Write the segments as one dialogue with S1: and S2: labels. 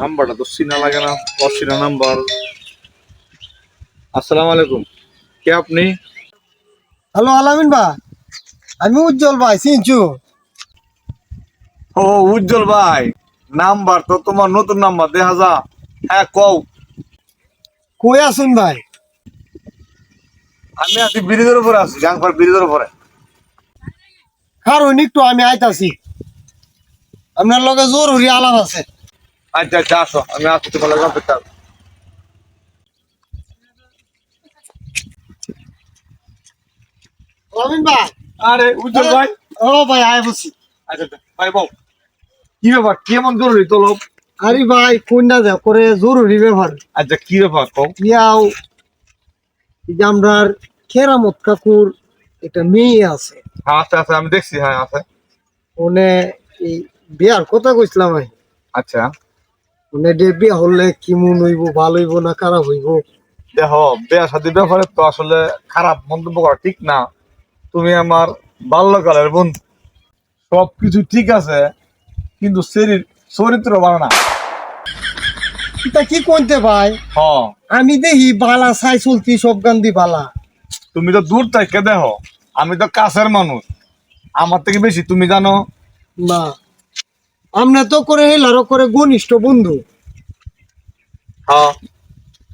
S1: নাম্বারটা তো চিনা লাগে না অচিনা নাম্বার। আসসালামু আলাইকুম। কে আপনি?
S2: হ্যালো আলামিন ভাই। আমি উজ্জ্বল ভাই চিনছু
S1: ও উজ্জ্বল ভাই নাম্বার তো তোমার নতুন নাম্বার দেখা যা হ্যাঁ কও।
S2: কই আসুন ভাই?
S1: আমি আছি ব্রিজের উপরে আছি গাংপার ব্রিজের উপরে।
S2: কারণ একটু আমি আইতাছি। আপনার লগে জোর হরি আলাপ আছে।
S1: আচ্ছা আচ্ছা আসো আমি আসছি তোমার লাগে অপেক্ষা।
S2: ভাই।
S1: আরে উজ্জ্বল ভাই।
S2: ও ভাই আয় বসি।
S1: আচ্ছা আচ্ছা ভাই বল। কি ব্যাপার কেমন জরুরি তোলো
S2: আরে ভাই কোন না যা করে জরুরি ব্যাপার?
S1: আচ্ছা কি ব্যাপার
S2: ইয়াও এই যে আমরার খেরামত কাকুর একটা মেয়ে আছে।
S1: হ্যাঁ আচ্ছা আচ্ছা আমি দেখছি হ্যাঁ আছে।
S2: ওনে এই বিয়ার কথা কইছিলাম ভাই।
S1: আচ্ছা।
S2: ওনে যে বিয়া হলে কি মন হইব ভালো হইব না খারাপ হইব?
S1: দেখো বিয়া শাদীর ব্যাপারে তো আসলে খারাপ মন্তব্য করা ঠিক না। তুমি আমার বাল্যকালের বন্ধু। সবকিছু ঠিক আছে কিন্তু শরীর চরিত্র ভালো না।
S2: এটা কি কইতে ভাই?
S1: হ।
S2: আমি দেখি বালা চাই চলতি সব গান্ধী বালা।
S1: তুমি তো দূর থেকে দেখো আমি তো কাছের মানুষ। আমার থেকে বেশি তুমি জানো?
S2: না। আমরা তো করে হেলারও করে ঘনিষ্ঠ বন্ধু।
S1: হ্যাঁ।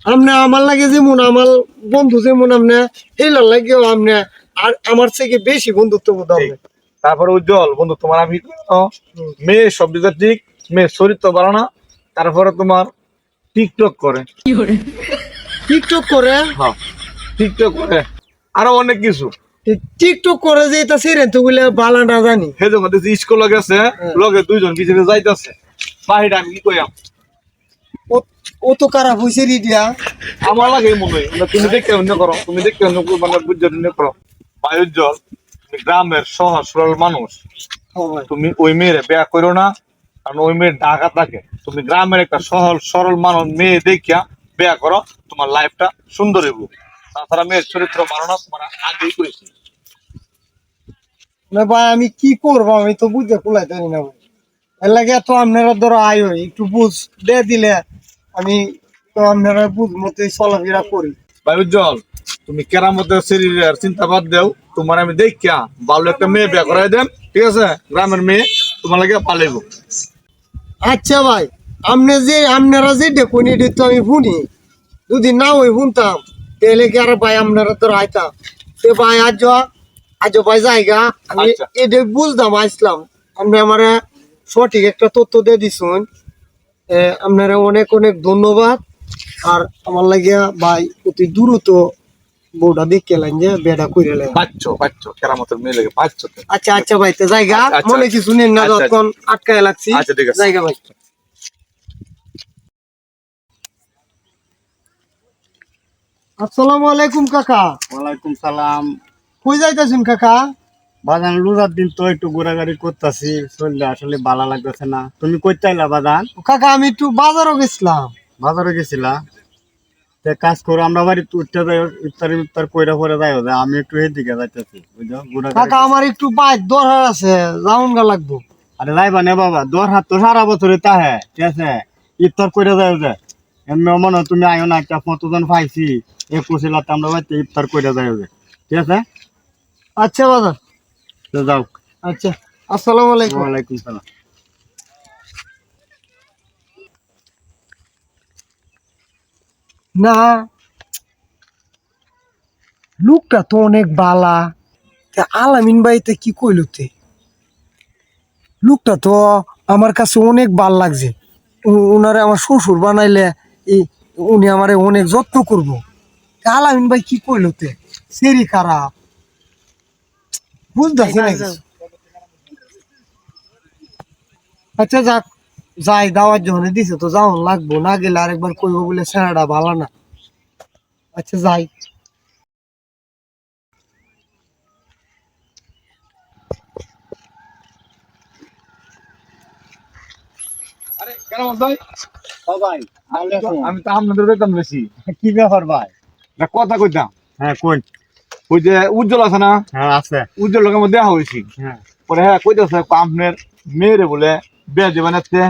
S2: আমনে আমার লাগে যেমন আমার বন্ধু যেমন আমনে হেলার লাগেও আমনে আর আমার থেকে বেশি বন্ধুত্ব বোধ
S1: তারপরে উজ্জ্বল বন্ধু তোমার আমি মেয়ে সব ঠিক মেয়ে চরিত্র না তারপরে তোমার টিকটক করে।
S2: টিকটক করে?
S1: হ্যাঁ টিকটক করে। আরও অনেক কিছু।
S2: টিকটক করে যে এটা সেরেন তো বলে বালানা জানি।
S1: দেখছি স্কুলে গেছে লগে দুইজন পিছনে যাইতেছে। বাহিরে আমি কি কইয়াম?
S2: ও- তো খারাপ হয়েছে রিডিয়া
S1: আমার লাগে মনে হয়। মানে তুমি দেখতে অন্য করো তুমি দেখতে অন্য করো, মানে অন্য করো। তুমি গ্রামের সহজ সরল মানুষ। তুমি ওই মেয়ের বিয়া করো না কারণ ওই মেয়ের ঢাকা থাকে তুমি গ্রামের একটা সহজ সরল মানুষ মেয়ে দেখিয়া বিয়া করো তোমার লাইফটা সুন্দর হইব। তাছাড়া মেয়ের চরিত্র ভালো না তোমার আগেই করেছি
S2: না ভাই আমি কি করব? আমি তো বুঝে কুলাইতে পারি না ভাই। এর লাগে তো আপনারা ধরো আয়ো একটু বুঝ দে দিলে আমি তো আপনারা বুঝ মতোই চলাফেরা করি।
S1: ভাই উজ্জ্বল তুমি কেরামতের শরীরের চিন্তা বাদ দেও তোমার আমি দেখিয়া ভালো একটা মেয়ে বিয়া করাই দেন ঠিক আছে? গ্রামের মেয়ে তোমার লাগে পালাইব।
S2: আচ্ছা ভাই আপনি যে আপনারা যে দেখুন এটি তো আমি শুনি। যদি না ওই শুনতাম তাহলে কি আর ভাই আপনারা তো আইতাম সে ভাই আজ আজ ভাই জায়গা আমি
S1: আচ্ছা।
S2: এটা বুঝতাম আসলাম। আপনি আমার সঠিক একটা তথ্য দিয়ে দিছুন। আপনারা অনেক অনেক ধন্যবাদ। আর আমার লাগিয়া ভাই অতি দ্রুত বউটা দেখে লাইন যে বেড়া করে লাইন।
S1: পাচ্ছ পাচ্ছ কেরামতের মেয়ে লাগে পাচ্ছ
S2: আচ্ছা আচ্ছা ভাই তো জায়গা
S1: আচ্ছা, আচ্ছা।
S2: মনে কিছু নেন না। যতক্ষণ আটকায় লাগছি।
S1: আচ্ছা, ঠিক আছে।
S2: জায়গা ভাই। আসসালামু আলাইকুম কাকা।
S3: ওয়ালাইকুম সালাম।
S2: কই যাইতাছেন কাকা?
S3: বাজান রোজার দিন তো একটু ঘোরাঘুরি করতেছি শরীরটা আসলে ভালো লাগতেছে না। তুমি কই চাইলা বাজান?
S2: কাকা আমি একটু বাজারও গেছিলাম।
S3: বাজারে গেছিলা? তে কাজ করো আমরা বাড়ি উঠতে যাই ইফতার ইফতার কইরা পরে যাই যে আমি একটু এদিকে যাইতেছি বুঝছ? ঘোরাঘুরি
S2: কাকা আমার একটু বাইক দরকার আছে যাউন গা লাগবো।
S3: আরে যাইবা নে বাবা দর হাত তো সারা বছরে তাহে ঠিক আছে? ইফতার কইরা যাই যে এমনি মনে তুমি আয়ো না একটা কতজন পাইছি একুশ এলাতে আমরা বাড়িতে ইফতার কইরা যাই যে ঠিক আছে?
S2: আচ্ছা বাজার
S3: যাও।
S2: আচ্ছা আসসালামু আলাইকুম।
S3: ওয়ালাইকুম সালাম।
S2: না লোকটা তো অনেক বালা। তা আলামিন বাড়িতে কি কইলতে লোকটা তো আমার কাছে অনেক ভালো লাগছে। উনারে আমার শ্বশুর বানাইলে এই উনি আমারে অনেক যত্ন করব। আলামিন ভাই কি কইলতে সেরি খারাপ। বুঝতেছি না। আচ্ছা যাক যাই দাওয়ার যখন দিছে তো যাও লাগবো। না গেলে আরেকবার কইব বলে সেরাটা ভালো না। আচ্ছা যাই?
S1: আমি তো আপনাদের বেতন বেশি।
S3: কি ব্যাপার ভাই?
S1: কথা কইতাম।
S3: হ্যাঁ কোন
S1: ওই যে উজ্জ্বল আছে না?
S3: হ্যাঁ আছে।
S1: উজ্জ্বল লোকের মধ্যে দেখা হয়েছি।
S3: হ্যাঁ।
S1: পরে হ্যাঁ কইতেছে আপনার মেয়েরে বলে বিয়া দিবেন এতে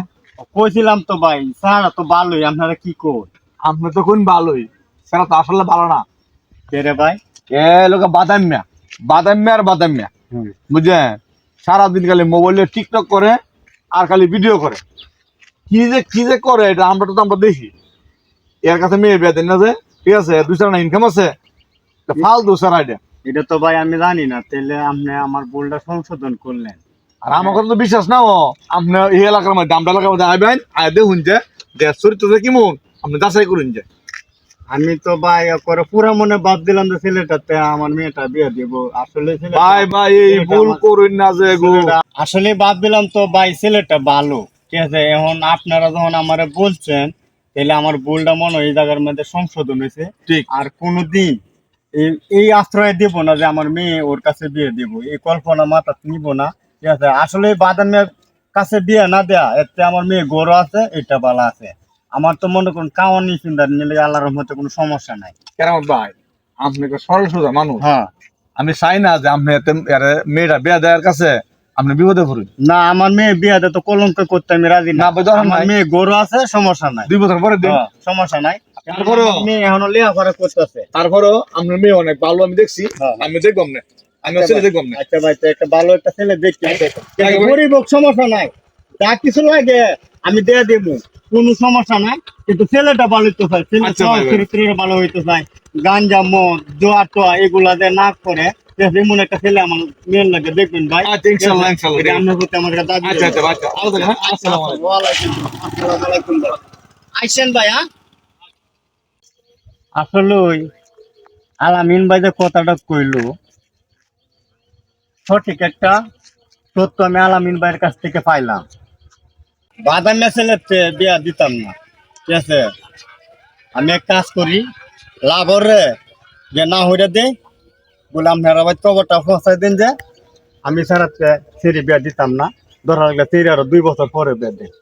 S3: কইছিলাম তো ভাই সারা তো ভালোই আপনারা কি কর?
S1: আপনি তো কোন ভালোই সেটা তো আসলে ভালো না।
S3: রে ভাই?
S1: এ লোক বাদামিয়া বাদামিয়া আর বাদামিয়া। বুঝছেন সারাদিন খালি মোবাইলে টিকটক করে আর খালি ভিডিও করে। কি যে কি যে করে এটা আমরা তো আমরা দেখি। এর কাছে মেয়ে বিয়া দেন না যে ঠিক আছে দুই চার ইনকাম আছে। ফাল দু চার আইডিয়া
S3: এটা তো ভাই আমি জানি না তাহলে আপনি আমার ভুলটা সংশোধন করলেন।
S1: আর আমার কথা তো বিশ্বাস না ও আপনি এই এলাকার মধ্যে আমরা এলাকার মধ্যে আইবেন আয় দেখুন যে দেশ চরিত্রটা কেমন আপনি যাচাই করুন যে।
S3: আমি তো ভাই করে পুরা মনে বাদ দিলাম যে ছেলেটাতে আমার মেয়েটা বিয়ে দিব। আসলে
S1: ভাই ভাই এই ভুল করুন না যে গো।
S3: আসলে বাদ দিলাম তো ভাই ছেলেটা ভালো ঠিক আছে? এখন আপনারা যখন আমারে বলছেন তাহলে আমার ভুলটা মনে হয় এই জায়গার মধ্যে সংশোধন হয়েছে।
S1: ঠিক।
S3: আর কোনোদিন এই এই আশ্রয় দেব না যে আমার মেয়ে ওর কাছে বিয়ে দিব। এই কল্পনা মাথা নিব না। ঠিক আছে? আসলে বাদান মেয়ের কাছে বিয়ে না দেয়া এতে আমার মেয়ে গরু আছে এটা বালা আছে। আমার তো মনে করুন কাওয়ানি চিন্তা নিলে আল্লাহর মধ্যে কোনো সমস্যা নাই।
S1: কেরাম ভাই? আপনি তো সরল সোজা মানুষ।
S3: হ্যাঁ।
S1: আমি চাই না যে আপনি মেয়েটা বিয়া দেওয়ার কাছে আপনি বিপদে পড়ুন।
S3: না আমার মেয়ে বিয়ে তো কলঙ্ক করতে আমি রাজি
S1: না,
S3: না আমার মেয়ে গরু আছে সমস্যা নাই।
S1: দুই বছর পরে
S3: হ্যাঁ, সমস্যা নাই।
S1: তারপরেও-
S3: আমার মেয়ে এখনও লেখাপড়া করতেছে।
S1: তারপরেও মেয়ে অনেক ভালো আমি দেখছি।
S3: হ্যাঁ।
S1: আমি দেখব আপনি আমি ছেলে দেখব আপনি
S3: আচ্ছা ভাই একটা ভালো একটা ছেলে দেখছি।
S1: আচ্ছা,
S3: গরিব সমস্যা নাই। যা কিছু লাগে আমি দিয়ে দেবো। কোনো সমস্যা নাই। কিন্তু ছেলেটা ভালো হইতে চাই ছেলে
S1: আচ্ছা।
S3: চরিত্রের ভালো হইতে চাই গাঞ্জা মদ জোয়া টোয়া এগুলা যে না করে এমন একটা ছেলে আমার মেয়ের লাগে দেখবেন ভাই।
S1: আচ্ছা,
S3: আপনার প্রতি আমার একটা দাবি
S1: আচ্ছা আচ্ছা
S3: রইল।
S1: আচ্ছা আচ্ছা আসসালামু আলাইকুম।
S3: আসসালামু। আলাইকুম আইসেন ভাই হ্যাঁ? আসলে আলামিন ভাই যে কথাটা কইলো, সঠিক একটা সত্য আমি আলামিন ভাইয়ের কাছ থেকে পাইলাম। বাদামি ছেলে বিয়া দিতাম না, ঠিক আছে? আমি এক কাজ করি, লাভর রে, যে না হইরে দে বলে আপনারা ভাই কবরটা পৌঁছাই দিন যে, আমি ছাড়া ছেড়ে বিয়া দিতাম না, ধরা লাগলে ছেড়ে আরও দুই বছর পরে বিয়া দেয়